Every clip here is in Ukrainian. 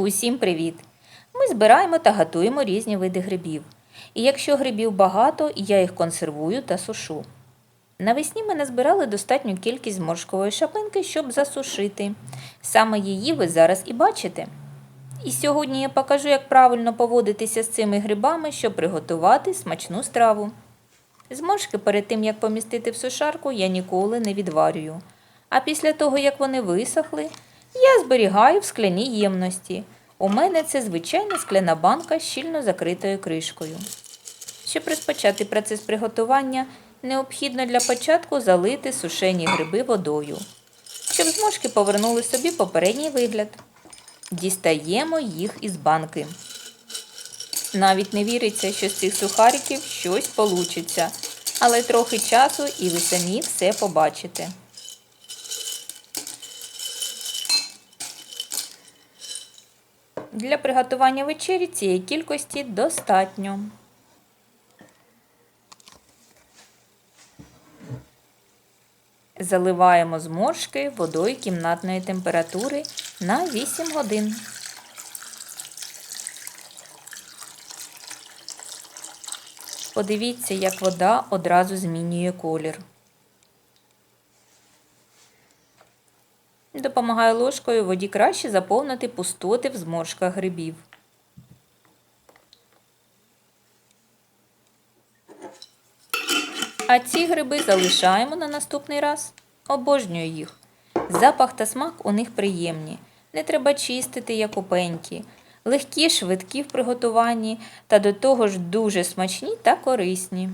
Усім привіт! Ми збираємо та готуємо різні види грибів. І якщо грибів багато, я їх консервую та сушу. Навесні ми назбирали достатню кількість зморшкової шапинки, щоб засушити. Саме її ви зараз і бачите. І сьогодні я покажу, як правильно поводитися з цими грибами, щоб приготувати смачну страву. Зморшки перед тим, як помістити в сушарку, я ніколи не відварюю. А після того, як вони висохли, я зберігаю в скляній ємності. У мене це звичайна скляна банка з щільно закритою кришкою. Щоб розпочати процес приготування, необхідно для початку залити сушені гриби водою, щоб зморшки повернули собі попередній вигляд. Дістаємо їх із банки. Навіть не віриться, що з цих сухариків щось получиться, але трохи часу і ви самі все побачите. Для приготування вечері цієї кількості достатньо. Заливаємо зморшки водою кімнатної температури на 8 годин. Подивіться, як вода одразу змінює колір. Допомагає ложкою воді краще заповнити пустоти в зморшках грибів. А ці гриби залишаємо на наступний раз. Обожнюю їх. Запах та смак у них приємні. Не треба чистити, як у пеньки. Легкі, швидкі в приготуванні та до того ж дуже смачні та корисні.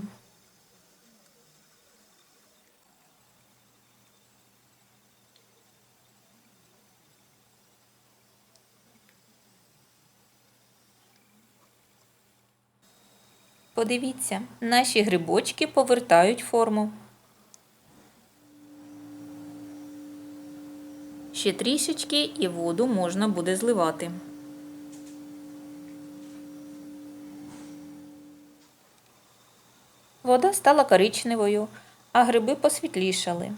Подивіться, наші грибочки повертають форму. Ще трішечки і воду можна буде зливати. Вода стала коричневою, а гриби посвітлішали.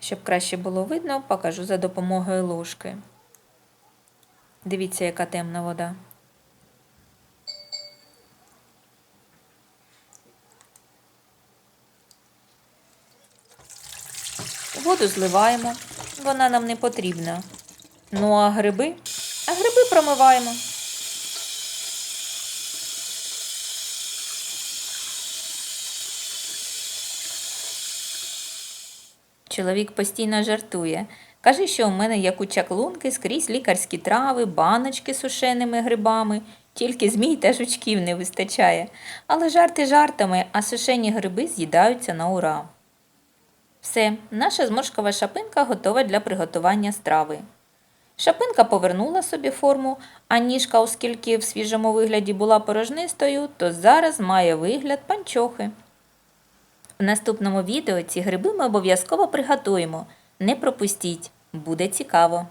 Щоб краще було видно, покажу за допомогою ложки. Дивіться, яка темна вода. Воду зливаємо, вона нам не потрібна. Ну а гриби? А гриби промиваємо. Чоловік постійно жартує. Каже, що у мене як у чаклунки скрізь лікарські трави, баночки з сушеними грибами, тільки змій та жучків не вистачає. Але жарти жартами, а сушені гриби з'їдаються на ура. Все, наша зморшкова шапинка готова для приготування страви. Шапинка повернула собі форму, а ніжка, оскільки в свіжому вигляді була порожнистою, то зараз має вигляд панчохи. В наступному відео ці гриби ми обов'язково приготуємо. Не пропустіть, буде цікаво!